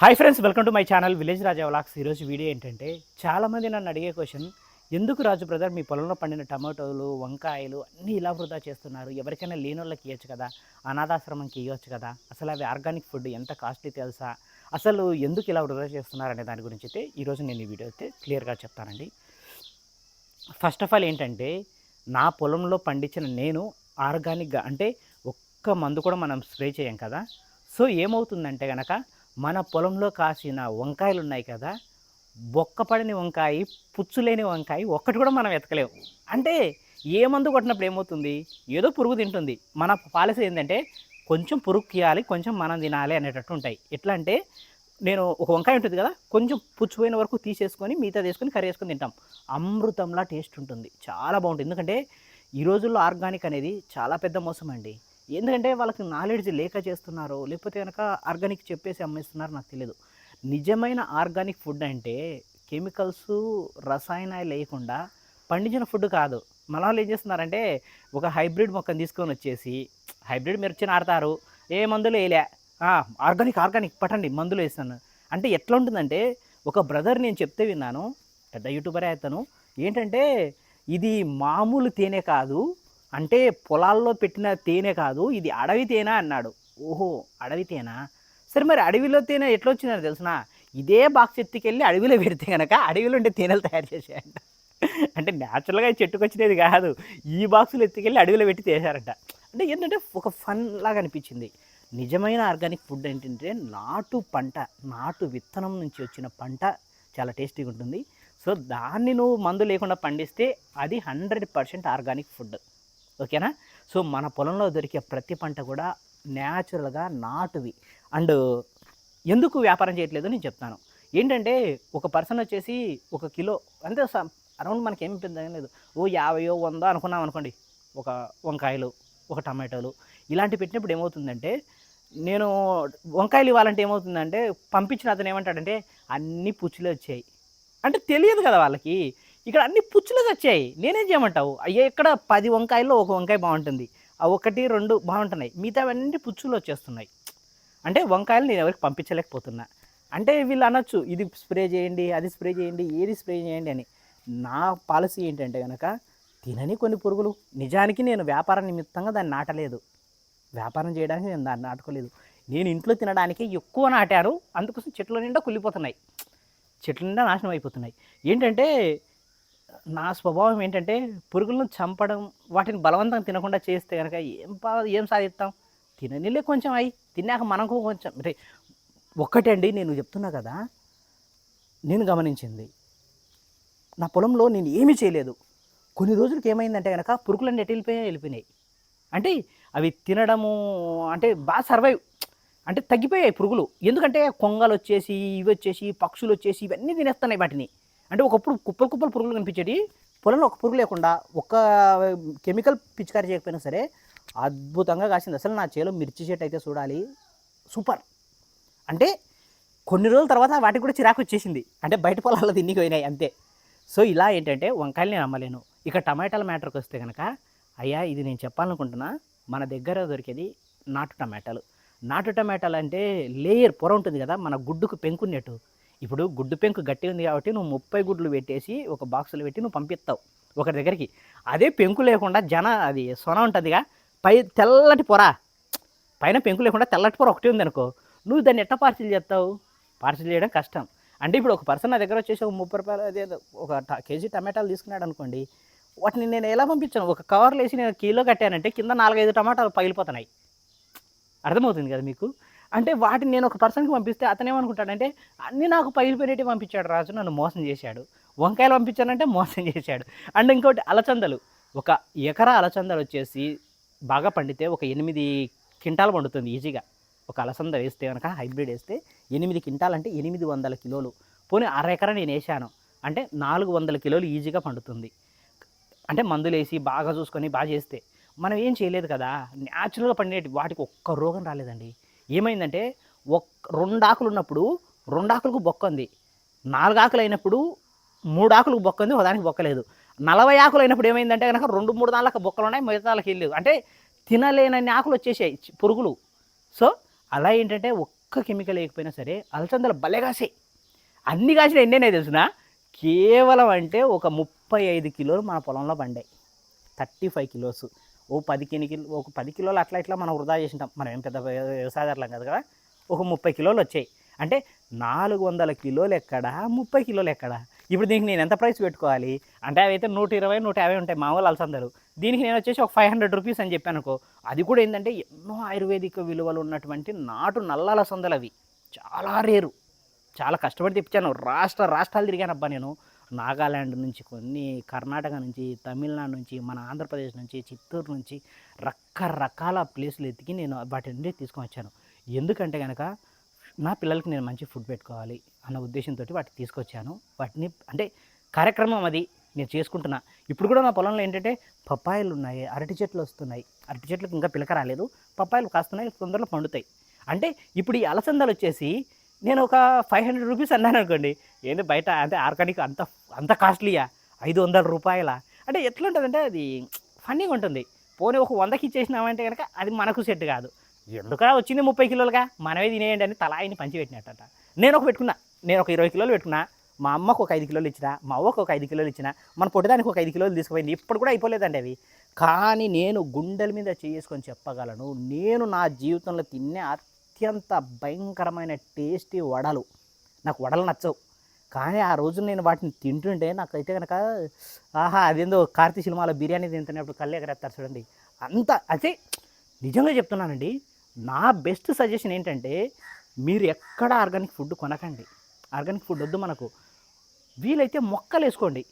Hi friends welcome to my channel village Raja vlogs ఈరోజు video ఏంటంటే చాలామంది నన్ను అడిగే క్వశ్చన్ ఎందుకు రాజు బ్రదర్ మీ పొలంలో పండిన టమాటోలు వంకాయలు అన్నీ ఇలా వృధా చేస్తున్నారు? ఎవరికైనా లేని వాళ్ళకి ఇవ్వచ్చు కదా? అనాథాశ్రమంకి ఇవ్వచ్చు కదా? అసలు అవి ఆర్గానిక్ ఫుడ్ ఎంత కాస్ట్లీ తెలుసా? అసలు ఎందుకు ఇలా వృధా చేస్తున్నారు? అనే దాని గురించి అయితే ఈరోజు నేను ఈ వీడియో అయితే క్లియర్గా చెప్తానండి. ఫస్ట్ ఆఫ్ ఆల్ ఏంటంటే నా పొలంలో పండించిన నేను ఆర్గానిక్గా అంటే ఒక్క మందు కూడా మనం స్ప్రే చేయం కదా? సో ఏమవుతుందంటే కనుక మన పొలంలో కాసిన వంకాయలు ఉన్నాయి కదా బొక్కపడిన వంకాయ పుచ్చులేని వంకాయ ఒక్కటి కూడా మనం ఎతకలేము. అంటే ఏ మందు కొట్టినప్పుడు ఏమవుతుంది? ఏదో పురుగు తింటుంది. మన పాలసీ ఏంటంటే కొంచెం పురుగు తీయాలి కొంచెం మనం తినాలి అనేటట్టు ఉంటాయి. ఎట్లా అంటే నేను ఒక వంకాయ ఉంటుంది కదా కొంచెం పుచ్చిపోయిన వరకు తీసేసుకొని మిగతా తీసుకొని కర్రీ వేసుకొని తింటాం. అమృతంలా టేస్ట్ ఉంటుంది. చాలా బాగుంటుంది. ఎందుకంటే ఈ రోజుల్లో ఆర్గానిక్ అనేది చాలా పెద్ద మోసం అండి. ఎందుకంటే వాళ్ళకి నాలెడ్జ్ లేక చేస్తున్నారో లేకపోతే కనుక ఆర్గానిక్ చెప్పేసి అమ్మేస్తున్నారు నాకు తెలియదు నిజమైన ఆర్గానిక్ ఫుడ్ అంటే కెమికల్స్ రసాయనాలు లేకుండా పండించిన ఫుడ్ కాదు. మన వాళ్ళు ఏం చేస్తున్నారంటే ఒక హైబ్రిడ్ మొక్కను తీసుకొని వచ్చేసి హైబ్రిడ్ మిర్చి ఆడతారు. ఏ మందులు వేయలే? ఆర్గానిక్ ఆర్గానిక్ పట్టండి మందులు వేస్తాను. అంటే ఎట్లా ఉంటుందంటే ఒక బ్రదర్ నేను చెప్తే విన్నాను పెద్ద యూట్యూబరే అవుతాను ఏంటంటే ఇది మామూలు తేనె కాదు అంటే పొలాల్లో పెట్టిన తేనె కాదు ఇది అడవి తేనె అన్నాడు. ఓహో అడవి తేనె? సరే మరి అడవిలో తేనె ఎట్లా వచ్చిందని తెలిసిన? ఇదే బాక్స్ ఎత్తుకెళ్ళి అడవిలో పెడితే కనుక అడవిలో ఉండే తేనెలు తయారు చేసాయంట. అంటే న్యాచురల్గా చెట్టుకు వచ్చినది కాదు ఈ బాక్సులు ఎత్తుకెళ్ళి అడవిలో పెట్టి తీసారంట అంటే ఏంటంటే ఒక ఫన్ లాగా అనిపించింది. నిజమైన ఆర్గానిక్ ఫుడ్ ఏంటంటే నాటు పంట నాటు విత్తనం నుంచి వచ్చిన పంట చాలా టేస్టీగా ఉంటుంది. సో దాన్ని నువ్వు మందు లేకుండా పండిస్తే అది హండ్రెడ్ పర్సెంట్ ఆర్గానిక్ ఫుడ్. ఓకేనా? సో మన పొలంలో దొరికే ప్రతి పంట కూడా న్యాచురల్గా నాటువి. అండ్ ఎందుకు వ్యాపారం చేయట్లేదు నేను చెప్తాను. ఏంటంటే ఒక పర్సన్ వచ్చేసి ఒక కిలో అంటే అరౌండ్ మనకి ఏం పెద్ద లేదు. ఓ యాభయో వందో అనుకున్నాం అనుకోండి. ఒక వంకాయలు ఒక టమాటోలు ఇలాంటి పెట్టినప్పుడు ఏమవుతుందంటే నేను వంకాయలు ఇవ్వాలంటే ఏమవుతుందంటే పంపించిన అతను ఏమంటాడంటే అన్ని పుచ్చులే వచ్చాయి. అంటే తెలియదు కదా వాళ్ళకి. ఇక్కడ అన్ని పుచ్చులు వచ్చాయి. నేనేం చేయమంటావు? అయ్యే ఇక్కడ పది వంకాయల్లో ఒక వంకాయ బాగుంటుంది. ఆ ఒకటి రెండు బాగుంటున్నాయి. మిగతావన్నీ పుచ్చులు వచ్చేస్తున్నాయి. అంటే వంకాయలు నేను ఎవరికి పంపించలేకపోతున్నా. అంటే వీళ్ళు అనొచ్చు ఇది స్ప్రే చేయండి అది స్ప్రే చేయండి ఏది స్ప్రే చేయండి అని. నా పాలసీ ఏంటంటే కనుక తినని కొన్ని పురుగులు. నిజానికి నేను వ్యాపార నిమిత్తంగా దాన్ని నాటలేదు. వ్యాపారం చేయడానికి నేను దాన్ని నాటుకోలేదు. నేను ఇంట్లో తినడానికి ఎక్కువ నాటాను. అందుకోసం చెట్ల నిండా కుళ్ళిపోతున్నాయి. చెట్ల నిండా నాశనం అయిపోతున్నాయి. ఏంటంటే నా స్వభావం ఏంటంటే పురుగులను చంపడం వాటిని బలవంతంగా తినకుండా చేస్తే కనుక ఏం పా ఏం సాధిస్తాం? తిననిలే కొంచెం అయి తిన్నాక మనకు కొంచెం అంటే ఒక్కటండి నేను చెప్తున్నా కదా నేను గమనించింది. నా పొలంలో నేను ఏమీ చేయలేదు. కొన్ని రోజులకి ఏమైందంటే కనుక పురుగులన్నీ ఎటు వెళ్ళిపోయాయి వెళ్ళిపోయినాయి. అంటే అవి తినడము అంటే బాగా సర్వైవ్ అంటే తగ్గిపోయాయి పురుగులు. ఎందుకంటే కొంగలు వచ్చేసి ఇవి వచ్చేసి పక్షులు వచ్చేసి ఇవన్నీ తినేస్తున్నాయి వాటిని. అంటే ఒకప్పుడు కుప్పలు కుప్పలు పురుగులు కనిపించేటి. పొలంలో ఒక పురుగు లేకుండా ఒక్క కెమికల్ పిచికారి చేయకపోయినా సరే అద్భుతంగా కాసింది. అసలు నా చేలో మిర్చి చెట్టు అయితే చూడాలి. సూపర్. అంటే కొన్ని రోజుల తర్వాత వాటికి కూడా చిరాకు వచ్చేసింది. అంటే బయట పొలాల్లో తిన్ని పోయినాయి అంతే. సో ఇలా ఏంటంటే వంకాయలు నేను అమ్మలేను. ఇక టమాటాల మ్యాటర్కి వస్తే కనుక అయ్యా ఇది నేను చెప్పాలనుకుంటున్నా మన దగ్గర దొరికేది నాటు టమాటాలు. నాటు టమాటాలు అంటే లేయర్ పొర ఉంటుంది కదా మన గుడ్డుకు పెంకున్నట్టు. ఇప్పుడు గుడ్డు పెంకు గట్టి ఉంది కాబట్టి నువ్వు ముప్పై గుడ్లు పెట్టేసి ఒక బాక్సులు పెట్టి నువ్వు పంపిస్తావు ఒకరి దగ్గరికి. అదే పెంకు లేకుండా జన అది సొన ఉంటుందిగా పై తెల్లటి పొర. పైన పెంకు లేకుండా తెల్లటి పొర ఒకటి ఉంది అనుకో నువ్వు దాన్ని ఎట్లా పార్సిల్ చేస్తావు? పార్సిల్ చేయడం కష్టం. అంటే ఇప్పుడు ఒక పర్సన్ నా దగ్గర వచ్చేసి ఒక ముప్పై రూపాయలు అదే ఒక కేజీ టమాటాలు తీసుకున్నాడు అనుకోండి వాటిని నేను ఎలా పంపించాను? ఒక కవర్లో వేసి నేను కిలో కట్టానంటే కింద నాలుగైదు టమాటాలు పగిలిపోతున్నాయి. అర్థమవుతుంది కదా మీకు? అంటే వాటిని నేను ఒక పర్సన్కి పంపిస్తే అతను ఏమనుకుంటాడంటే అన్నీ నాకు పగిలిపోయినట్టు పంపించాడు రాజు నన్ను మోసం చేశాడు. వంకాయలు పంపించానంటే మోసం చేశాడు. అండ్ ఇంకోటి అలచందలు. ఒక ఎకరా అలచందలు వచ్చేసి బాగా పండితే ఒక ఎనిమిది కింటాలు పండుతుంది ఈజీగా. ఒక అలసంద వేస్తే కనుక హైబ్రిడ్ వేస్తే ఎనిమిది కింటాలు అంటే ఎనిమిది వందల కిలోలు. పోనీ అర ఎకరా నేను వేసాను అంటే నాలుగు వందల కిలోలు ఈజీగా పండుతుంది. అంటే మందులు వేసి బాగా చూసుకొని బాగా చేస్తే. మనం ఏం చేయలేదు కదా? న్యాచురల్గా పండేటి వాటికి ఒక్క రోగం రాలేదండి. ఏమైందంటే ఒక్ రెండు ఆకులు ఉన్నప్పుడు రెండు ఆకులకు బొక్క ఉంది నాలుగు ఆకులు అయినప్పుడు మూడు ఆకులకు బొక్క ఉంది ఒకదానికి బొక్కలేదు. నలభై ఆకులు అయినప్పుడు ఏమైందంటే కనుక రెండు మూడు నాలుగు బొక్కలు ఉన్నాయి మిగతా వాళ్ళకి వెళ్ళలేదు అంటే తినలేనన్ని ఆకులు వచ్చేసాయి పురుగులు. సో అలా ఏంటంటే ఒక్క కెమికల్ వేయకపోయినా సరే అలసందలు భలే కాసాయి. అన్ని కాసిన ఎన్నేనే తెలుసునా? కేవలం అంటే ఒక ముప్పై ఐదు కిలోలు మన పొలంలో పండాయి. Thirty five kilos. ఓ పది కిలో ఒక పది కిలోలు అట్లా ఇట్లా మనం వృధా చేసింటాం. మనం ఏం పెద్ద వ్యవసాయదారులం కదా కదా? ఒక ముప్పై కిలోలు వచ్చాయి. అంటే నాలుగు వందల కిలోలు ఎక్కడ? ముప్పై కిలోలు ఎక్కడ? ఇప్పుడు దీనికి నేను ఎంత ప్రైస్ పెట్టుకోవాలి? అంటే అవి అయితే నూట ఇరవై నూట యాభై ఉంటాయి మామూలు అలసందలు దీనికి నేను వచ్చేసి ఒక ఫైవ్ హండ్రెడ్ రూపీస్ అని చెప్పాను అనుకో అది కూడా ఏంటంటే ఎన్నో ఆయుర్వేదిక విలువలు ఉన్నటువంటి నాటు నల్ల అలసందలు అవి. చాలా రేరు. చాలా కష్టపడి తెప్పించాను. రాష్ట్ర రాష్ట్రాలు తిరిగానబ్బా నేను. నాగాల్యాండ్ నుంచి కొన్ని కర్ణాటక నుంచి తమిళనాడు నుంచి మన ఆంధ్రప్రదేశ్ నుంచి చిత్తూరు నుంచి రకరకాల ప్లేసులు ఎత్తికి నేను వాటి నుండి తీసుకొని వచ్చాను. ఎందుకంటే కనుక నా పిల్లలకి నేను మంచి ఫుడ్ పెట్టుకోవాలి అన్న ఉద్దేశంతో వాటిని తీసుకొచ్చాను. వాటిని అంటే కార్యక్రమం అది నేను చేసుకుంటున్నా. ఇప్పుడు కూడా నా పొలంలో ఏంటంటే పప్పాయలు ఉన్నాయి అరటి చెట్లు వస్తున్నాయి. అరటి చెట్లకు ఇంకా పిలక రాలేదు. పప్పాయలు కాస్తున్నాయి తొందరలో పండుతాయి. అంటే ఇప్పుడు ఈ అలసందలు వచ్చేసి నేను ఒక ఫైవ్ హండ్రెడ్ రూపీస్ అన్నాను అనుకోండి. ఏంటి బయట అంటే ఆర్గానిక్ అంత అంత కాస్ట్లీయా? ఐదు వందల రూపాయల? అంటే ఎట్లుంటుందంటే అది ఫన్నీగా ఉంటుంది. పోనీ ఒక వందకి ఇచ్చేసినామంటే కనుక అది మనకు సెట్ కాదు. ఎందుకలా వచ్చింది ముప్పై కిలోలుగా? మనమే తినేయండి అని తలాయిని పంచి పెట్టినట్టట. నేను ఒక పెట్టుకున్నా. నేను ఒక ఇరవై కిలోలు పెట్టుకున్నా. మా అమ్మకు ఒక ఐదు కిలోలు ఇచ్చిన మా అవ్వకు ఒక ఐదు కిలోలు ఇచ్చిన మన పొట్టిదానికి ఒక ఐదు కిలోలు తీసుకుపోయింది. ఇప్పుడు కూడా అయిపోలేదండి అవి. కానీ నేను గుండెల మీద చేసుకొని చెప్పగలను నేను నా జీవితంలో తినే అత్యంత భయంకరమైన టేస్టీ వడలు. నాకు వడలు నచ్చవు. కానీ ఆ రోజు నేను వాటిని తింటుంటే నాకైతే కనుక ఆహా అదేందో కార్తీ సినిమాలో బిర్యానీ తింటున్నప్పుడు కళ్ళు ఎగరేస్తారు చూడండి. అంత అదే నిజంగా చెప్తున్నానండి నా బెస్ట్ సజెషన్ ఏంటంటే మీరు ఎక్కడ ఆర్గానిక్ ఫుడ్ కొనకండి. ఆర్గానిక్ ఫుడ్ వద్దు మనకు. వీలైతే మొక్కలు వేసుకోండి.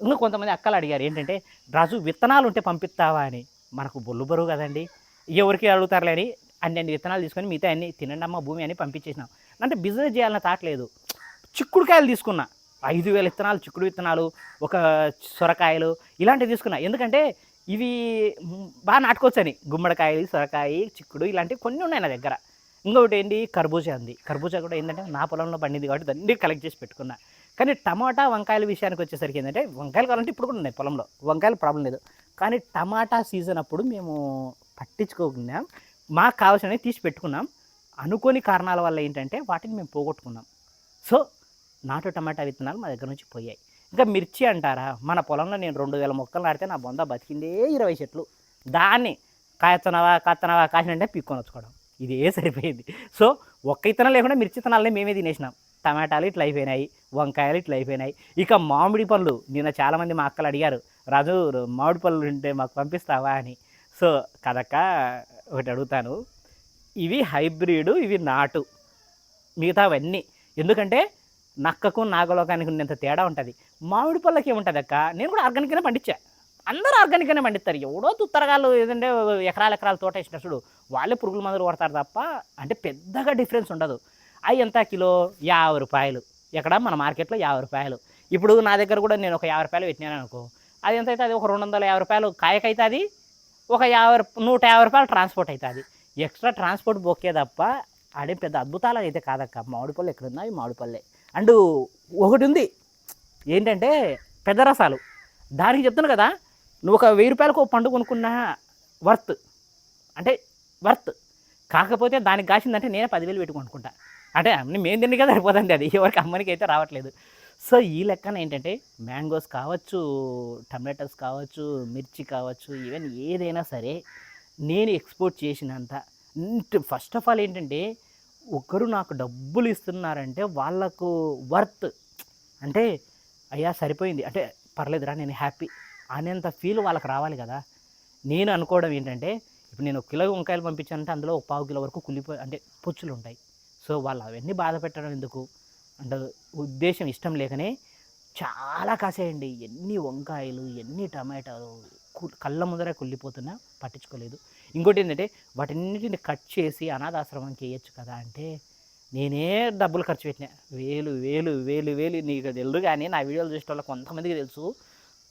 ఇంకా కొంతమంది అక్కలు అడిగారు ఏంటంటే రాజు విత్తనాలు ఉంటే పంపిస్తావా అని? మనకు బొల్లు బరువు కదండి. ఎవరికి అడుగుతారులే అని. అన్ని అన్ని విత్తనాలు తీసుకొని మిగతా అన్ని తినండి అమ్మ భూమి అని పంపించేసినాం. అంటే బిజినెస్ చేయాలని తాకలేదు చిక్కుడుకాయలు తీసుకున్నా. ఐదు వేల విత్తనాలు చిక్కుడు విత్తనాలు ఒక సొరకాయలు ఇలాంటివి తీసుకున్నా. ఎందుకంటే ఇవి బాగా నాటుకోవచ్చని. గుమ్మడికాయలు సొరకాయ చిక్కుడు ఇలాంటివి కొన్ని ఉన్నాయి నా దగ్గర. ఇంకొకటి ఏంటి? కర్బూజా ఉంది. కర్బూజా కూడా ఏంటంటే నా పొలంలో పండింది కాబట్టి దాన్ని కలెక్ట్ చేసి పెట్టుకున్నా. కానీ టమాటా వంకాయల విషయానికి వచ్చేసరికి ఏంటంటే వంకాయలు కావాలంటే ఇప్పుడు కూడా ఉన్నాయి పొలంలో. వంకాయలు ప్రాబ్లం లేదు. కానీ టమాటా సీజన్ అప్పుడు మేము పట్టించుకోకుండా మాకు కావాల్సినవి తీసి పెట్టుకున్నాం. అనుకోని కారణాల వల్ల ఏంటంటే వాటిని మేము పోగొట్టుకున్నాం. సో నాటు టమాటా విత్తనాలు మా దగ్గర నుంచి పోయాయి. ఇంకా మిర్చి అంటారా? మన పొలంలో నేను రెండు వేల మొక్కలు నాటితే నా బొంద బతికిందే ఇరవై చెట్లు. దాన్ని కాయతనవా కాతనవా కాసినంటే పీక్కొని వచ్చుకోవడం. ఇదే సరిపోయింది. సో ఒక్క ఇత్తనం లేకుండా మిర్చి ఇతనాలనే మేమే తినేసినాం. టమాటాలు ఇట్లా అయిపోయినాయి వంకాయలు ఇట్లా అయిపోయినాయి. ఇక మామిడి పళ్ళు నిన్న చాలామంది మా అక్కలు అడిగారు రాజు మామిడి పళ్ళు ఉంటే మాకు పంపిస్తావా? అని. సో కదక్క ఒకటి అడుగుతాను. ఇవి హైబ్రిడ్ ఇవి నాటు. మిగతావన్నీ. ఎందుకంటే నక్కకు నాగలోకానికి ఉన్నంత తేడా ఉంటుంది. మామిడి పళ్ళకి ఏముంటుంది అక్క? నేను కూడా ఆర్గానిక్గానే పండించా. అందరూ ఆర్గానిక్గానే పండిస్తారు. ఎవడో తుత్తరగాలు ఏదంటే ఎకరాల ఎకరాల తోట వేసిన చూడు వాళ్ళే పురుగుల మందులు కొడతారు తప్ప అంటే పెద్దగా డిఫరెన్స్ ఉండదు. అవి ఎంత కిలో? యాభై రూపాయలు. ఎక్కడ? మన మార్కెట్లో యాభై రూపాయలు. ఇప్పుడు నా దగ్గర కూడా నేను ఒక యాభై రూపాయలు పెట్టినాను అనుకో అది ఎంత అవుతుంది? ఒక రెండు వందల యాభై రూపాయలు కాయకైతుంది ఒక యాభై నూట యాభై రూపాయలు ట్రాన్స్పోర్ట్ అవుతుంది. ఎక్స్ట్రా ట్రాన్స్పోర్ట్ బొక్కే తప్ప ఆడే పెద్ద అద్భుతాలు అయితే కాదక్క. మామిడి పళ్ళు ఎక్కడున్నాయి? మామిడి పళ్ళే. అండ్ ఒకటి ఉంది ఏంటంటే పెద్ద రసాలు దానికి చెప్తున్నాను కదా నువ్వు ఒక వెయ్యి రూపాయలకు ఒక పండు కొనుక్కున్నా వర్త్. అంటే వర్త్. కాకపోతే దానికి కాసిందంటే నేనే పదివేలు పెట్టుకుంటుకుంటా అంటే అన్ని మేము తిండి కదా సరిపోతుంది అది. ఎవరికి అమ్మనికి అయితే రావట్లేదు. సో ఈ లెక్కన ఏంటంటే మ్యాంగోస్ కావచ్చు టమాటోస్ కావచ్చు మిర్చి కావచ్చు ఈవెన్ ఏదైనా సరే నేను ఎక్స్పోర్ట్ చేసినంత. ఫస్ట్ ఆఫ్ ఆల్ ఏంటంటే ఒకరు నాకు డబ్బులు ఇస్తున్నారంటే వాళ్ళకు వర్త్. అంటే అయ్యా సరిపోయింది. అంటే పర్లేదురా నేను హ్యాపీ అనేంత ఫీల్ వాళ్ళకి రావాలి కదా. నేను అనుకోవడం ఏంటంటే ఇప్పుడు నేను ఒక కిలో వంకాయలు పంపించానంటే అందులో ఒక పావు కిలో వరకు కుళ్ళిపోయి అంటే పుచ్చులు ఉంటాయి. సో వాళ్ళు అవన్నీ బాధ పెట్టడం ఎందుకు? అంటే ఉద్దేశం ఇష్టం లేకనే చాలా కాసేయండి. ఎన్ని వంకాయలు ఎన్ని టమాటాలు కళ్ళ ముందరే కుళ్ళిపోతున్నా పట్టించుకోలేదు. ఇంకోటి ఏంటంటే వాటన్నిటిని కట్ చేసి అనాథాశ్రమంకి వేయచ్చు కదా అంటే నేనే డబ్బులు ఖర్చు పెట్టినా. వేలు వేలు వేలు వేలు నీకు తెలుదు కానీ నా వీడియోలు చూసిన వాళ్ళకి కొంతమందికి తెలుసు.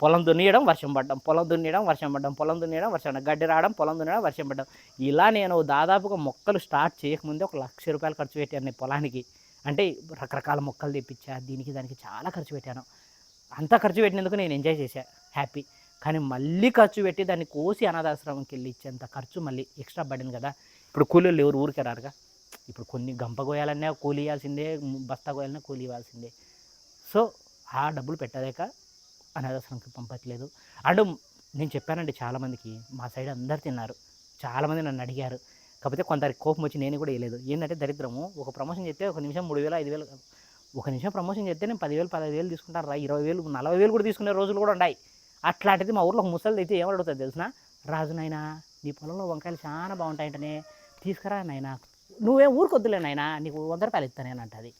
పొలం దున్నియడం వర్షం పడ్డం. పొలం దున్నియడం వర్షం పడ్డం. పొలం దున్నియడం వర్షం పడ్డం. గడ్డి రావడం పొలం దున్నడం వర్షం పడ్డం. ఇలా నేను దాదాపుగా మొక్కలు స్టార్ట్ చేయకముందే ఒక లక్ష రూపాయలు ఖర్చు పెట్టాను నేను పొలానికి. అంటే రకరకాల మొక్కలు తెప్పించా దీనికి దానికి చాలా ఖర్చు పెట్టాను. అంత ఖర్చు పెట్టినందుకు నేను ఎంజాయ్ చేశాను హ్యాపీ. కానీ మళ్ళీ ఖర్చు పెట్టి దాన్ని కోసి అనాథాశ్రమంకి వెళ్ళి ఇచ్చేంత ఖర్చు మళ్ళీ ఎక్స్ట్రా పడింది కదా. ఇప్పుడు కూలీలు ఎవరు ఊరికే రారుగా? ఇప్పుడు కొన్ని గంప కోయాలన్నా కూలి ఇవ్వాల్సిందే బస్తా కోయాలన్నా కూలి ఇవ్వాల్సిందే. సో ఆ డబ్బులు పెట్టలేక అనాథాశ్రమంకి పంపట్లేదు. అండ్ నేను చెప్పానండి చాలామందికి మా సైడ్ అందరు తిన్నారు. చాలామంది నన్ను అడిగారు. కాకపోతే కొందరికి కోపం వచ్చి నేను కూడా వేయలేదు ఏంటంటే దరిద్రము ఒక ప్రమోషన్ చేస్తే ఒక నిమిషం మూడు వేలు ఐదు వేలు ఒక నిమిషం ప్రమోషన్ చేస్తే నేను పదివేలు పదహైదు వేలు తీసుకుంటాను రా ఇరవై వేలు నలభై వేలు కూడా తీసుకునే రోజులు కూడా ఉన్నాయి. అట్లాంటిది మా ఊర్లో ఒక ముసలిది అయితే ఏమడుగుతుంది తెలిసిన? రాజు నాయనా నీ పొలంలో వంకాయలు చాలా బాగుంటాయంటనే. తీసుకురా నాయనా. నువ్వేం ఊరికొద్దులే నాయన నీకు వంద రూపాయలు ఇస్తాను అంటది.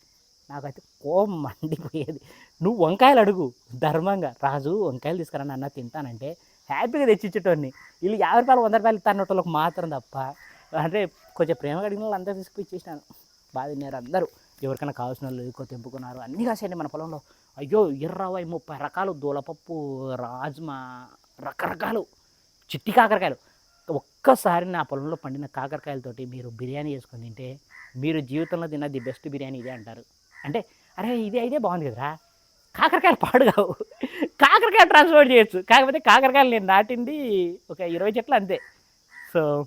నాకైతే కోపం మండిపోయేది. నువ్వు వంకాయలు అడుగు ధర్మంగా. రాజు వంకాయలు తీసుకురా నాన్న తింటానంటే హ్యాపీగా తెచ్చిచ్చేటోడిని. వీళ్ళు యాభై రూపాయలు వంద రూపాయలు ఇస్తానోళ్ళకి మాత్రం తప్ప. అంటే కొంచెం ప్రేమగా అడిగిన వాళ్ళు అందరూ తీసుకుని ఇచ్చేసినాను. బాగా తిన్నారు అందరూ. ఎవరికైనా కావాల్సిన వాళ్ళు ఎక్కువ తెంపుకున్నారు. అన్నీ కాసేయండి మన పొలంలో. అయ్యో ఇరవై ముప్పై రకాలు దూలపప్పు రాజ్మా రకరకాలు చిట్టి కాకరకాయలు. ఒక్కసారి నా పొలంలో పండిన కాకరకాయలతోటి మీరు బిర్యానీ చేసుకొని తింటే మీరు జీవితంలో తిన్న ది బెస్ట్ బిర్యానీ ఇదే అంటారు. అంటే అరే ఇది అయితే బాగుంది కదరా. కాకరకాయలు పాడు కావు. కాకరకాయ ట్రాన్స్పోర్ట్ చేయొచ్చు. కాకపోతే కాకరకాయలు నేను నాటింది ఒక ఇరవై చెట్లు అంతే. సో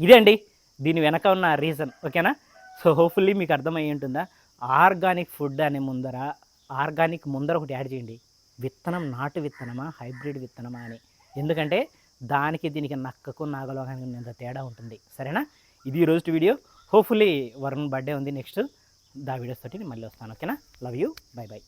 ఇదే అండి. దీని వెనక ఉన్న రీజన్ ఓకేనా? సో హోప్ఫుల్లీ మీకు అర్థమయ్యి ఉంటుందా? ఆర్గానిక్ ఫుడ్ అనే ముందర ఆర్గానిక్ ముందర ఒకటి యాడ్ చేయండి. విత్తనం నాటు విత్తనమా హైబ్రిడ్ విత్తనమా అని. ఎందుకంటే దానికి దీనికి నక్కకు నాగలోకానికి ఉన్నంత తేడా ఉంటుంది. సరేనా? ఇది ఈరోజు వీడియో. హోప్ఫుల్లీ వరుణ్ బర్త్డే ఉంది. నెక్స్ట్ దా వీడియోస్ తోటి మళ్ళీ వస్తాను. ఓకేనా? Love you by by